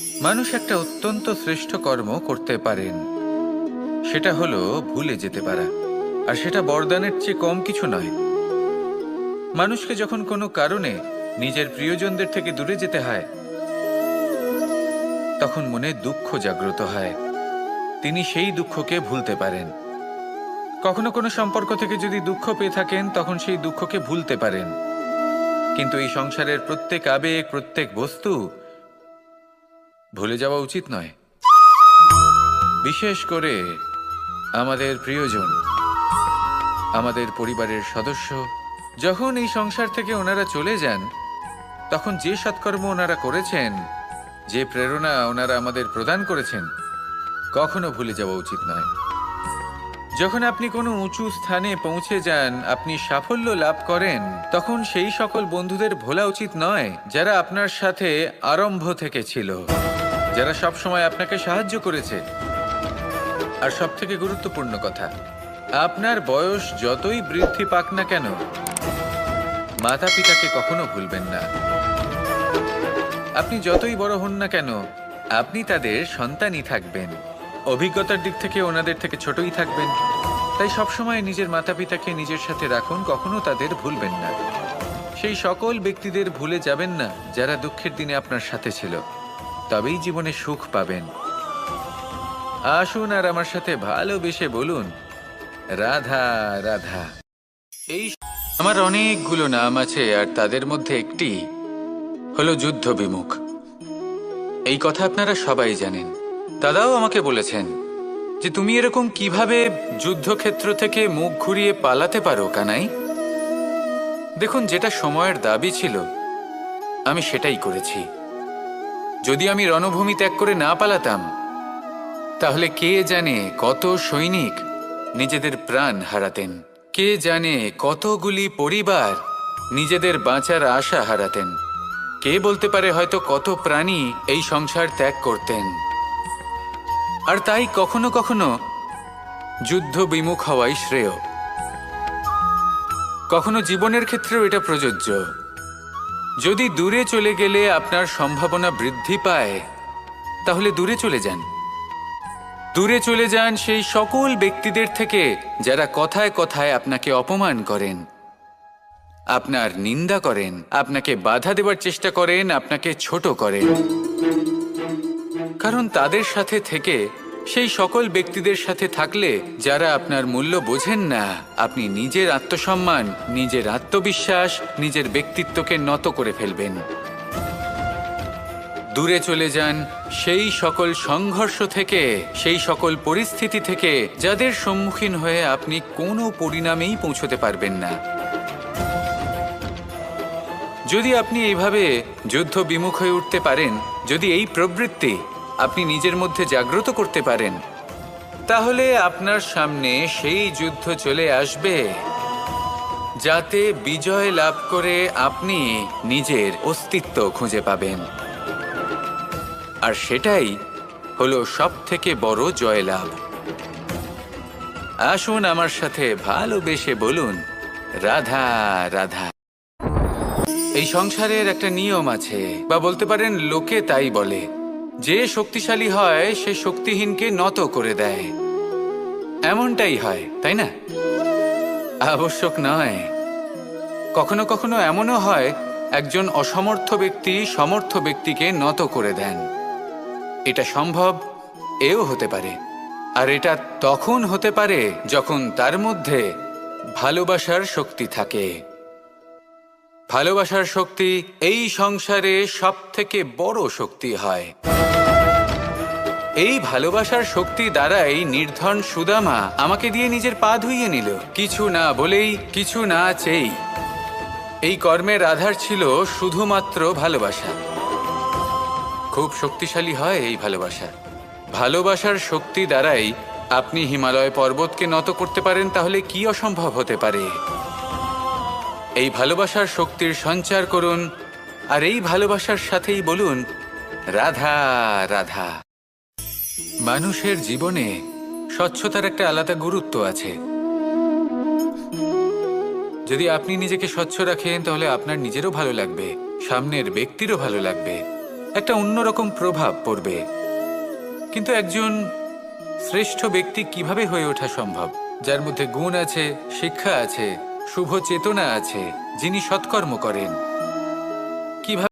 মানুষ একটা অত্যন্ত শ্রেষ্ঠ কর্ম করতে পারেন। সেটা হলো ভুলে যেতে পারা। আর সেটা বরদানের চেয়ে কম কিছু নয়। মানুষকে যখন কোনো কারণে নিজের প্রিয়জনদের থেকে দূরে যেতে হয়, তখন মনে দুঃখ জাগ্রত হয়। তিনি সেই দুঃখকে ভুলতে পারেন। কখনো কোনো সম্পর্ক থেকে যদি দুঃখ পেয়ে থাকেন, তখন সেই দুঃখকে ভুলতে পারেন। কিন্তু এই সংসারের প্রত্যেক আবেগ, প্রত্যেক বস্তু ভুলে যাওয়া উচিত নয়। বিশেষ করে আমাদের প্রিয়জন, আমাদের পরিবারের সদস্য, যখন এই সংসার থেকে ওনারা চলে যান, তখন যে সৎকর্ম ওনারা করেছেন, যে প্রেরণা ওনারা আমাদের প্রদান করেছেন, কখনো ভুলে যাওয়া উচিত নয়। যখন আপনি কোনো উঁচু স্থানে পৌঁছে যান, আপনি সাফল্য লাভ করেন, তখন সেই সকল বন্ধুদের ভোলা উচিত নয়, যারা আপনার সাথে আরম্ভ থেকে ছিল। যারা সব সময় আপনাকে সাহায্য করেছে। আর সব থেকে গুরুত্বপূর্ণ কথা, আপনার বয়স যতই বৃদ্ধি পাক না কেন মাতা পিতাকে কখনো ভুলবেন না। আপনি যতই বড় হন না কেন, আপনি তাদের সন্তানই থাকবেন। অভিজ্ঞতার দিক থেকে ওনাদের থেকে ছোটই থাকবেন। তাই সবসময় নিজের মাতা পিতাকে নিজের সাথে রাখুন, কখনো তাদের ভুলবেন না। সেই সকল ব্যক্তিদের ভুলে যাবেন না যারা দুঃখের দিনে আপনার সাথে ছিল। তবেই জীবনে সুখ পাবেন। আসুন আর আমার সাথে ভালোবেসে বলুন, রাধা রাধা। এই আমার অনেকগুলো নাম আছে আর তাদের মধ্যে একটি হলো যুদ্ধ বিমুখ এই কথা আপনারা সবাই জানেন। দাদাও আমাকে বলেছেন যে তুমি এরকম কীভাবে যুদ্ধক্ষেত্র থেকে মুখ ঘুরিয়ে পালাতে পারো, কানাই? দেখুন, যেটা সময়ের দাবি ছিল, আমি সেটাই করেছি। যদি আমি রণভূমি ত্যাগ করে না পালাতাম, তাহলে কে জানে কত সৈনিক নিজেদের প্রাণ হারাতেন? কে জানে কতগুলি পরিবার নিজেদের বাঁচার আশা হারাতেন? কে বলতে পারে হয়তো কত প্রাণী এই সংসার ত্যাগ করতেন? আর তাই কখনো কখনো যুদ্ধ বিমুখ হওয়াই শ্রেয়। কখনো জীবনের ক্ষেত্রেও এটা প্রযোজ্য। যদি দূরে চলে গেলে আপনার সম্ভাবনা বৃদ্ধি পায়, তাহলে দূরে চলে যান। দূরে চলে যান সেই সকল ব্যক্তিদের থেকে যারা কথায় কথায় আপনাকে অপমান করেন, আপনার নিন্দা করেন, আপনাকে বাধা দেওয়ার চেষ্টা করেন, আপনাকে ছোট করেন। কারণ তাদের সাথে থেকে সেই সকল ব্যক্তিদের সাথে থাকলে যারা আপনার মূল্য বোঝেন না, আপনি নিজের আত্মসম্মান, নিজের আত্মবিশ্বাস, নিজের ব্যক্তিত্বকে নত করে ফেলবেন। দূরে চলে যান সেই সকল সংঘর্ষ থেকে, সেই সকল পরিস্থিতি থেকে, যাদের সম্মুখীন হয়ে আপনি কোনো পরিণামেই পৌঁছতে পারবেন না। যদি আপনি এইভাবে যুদ্ধ বিমুখ হয়ে উঠতে পারেন, যদি এই প্রবৃত্তি আপনি নিজের মধ্যে জাগ্রত করতে পারেন। তাহলে আপনার সামনে সেই যুদ্ধ চলে আসবে, যাতে বিজয় লাভ করে আপনি নিজের অস্তিত্ব খুঁজে পাবেন। আর সেটাই হলো সব থেকে বড় জয়লাভ। আসুন আমার সাথে ভালোবেসে বলুন, রাধা রাধা। এই সংসারের একটা নিয়ম আছে, বা বলতে পারেন লোকে তাই বলে যে শক্তিশালী হয়, সে শক্তিহীনকে নত করে দেয়। এমনটাই হয়, তাই না? আবশ্যক নয়। কখনো কখনো এমনও হয়, একজন অসমর্থ ব্যক্তি সমর্থ ব্যক্তিকে নত করে দেন। এটা সম্ভব, এও হতে পারে। আর এটা তখন হতে পারে যখন তার মধ্যে ভালোবাসার শক্তি থাকে। ভালোবাসার শক্তি এই সংসারে সব থেকে বড় শক্তি হয়। এই ভালোবাসার শক্তি দ্বারাই নির্ধন সুদামা আমাকে দিয়ে নিজের পা ধুইয়ে নিল। কিছু না বলেই, কিছু না চেয়েই। এই কর্মের আধার ছিল শুধুমাত্র ভালোবাসা। খুব শক্তিশালী হয় এই ভালোবাসা। ভালোবাসার শক্তি দ্বারাই আপনি হিমালয় পর্বতকে নত করতে পারেন, তাহলে কি অসম্ভব হতে পারে? এই ভালোবাসার শক্তির সঞ্চার করুন, আর এই ভালোবাসার সাথেই বলুন, রাধা রাধা। মানুষের জীবনে স্বচ্ছতার একটা আলাদা গুরুত্ব আছে। যদি আপনি নিজেকে স্বচ্ছ রাখেন, তাহলে আপনার নিজেরও ভালো লাগবে, সামনের ব্যক্তিরও ভালো লাগবে, একটা অন্যরকম প্রভাব পড়বে। কিন্তু একজন শ্রেষ্ঠ ব্যক্তি কীভাবে হয়ে ওঠা সম্ভব? যার মধ্যে গুণ আছে, শিক্ষা আছে শুভ চেতনা আছে যিনি সৎকর্ম করেন।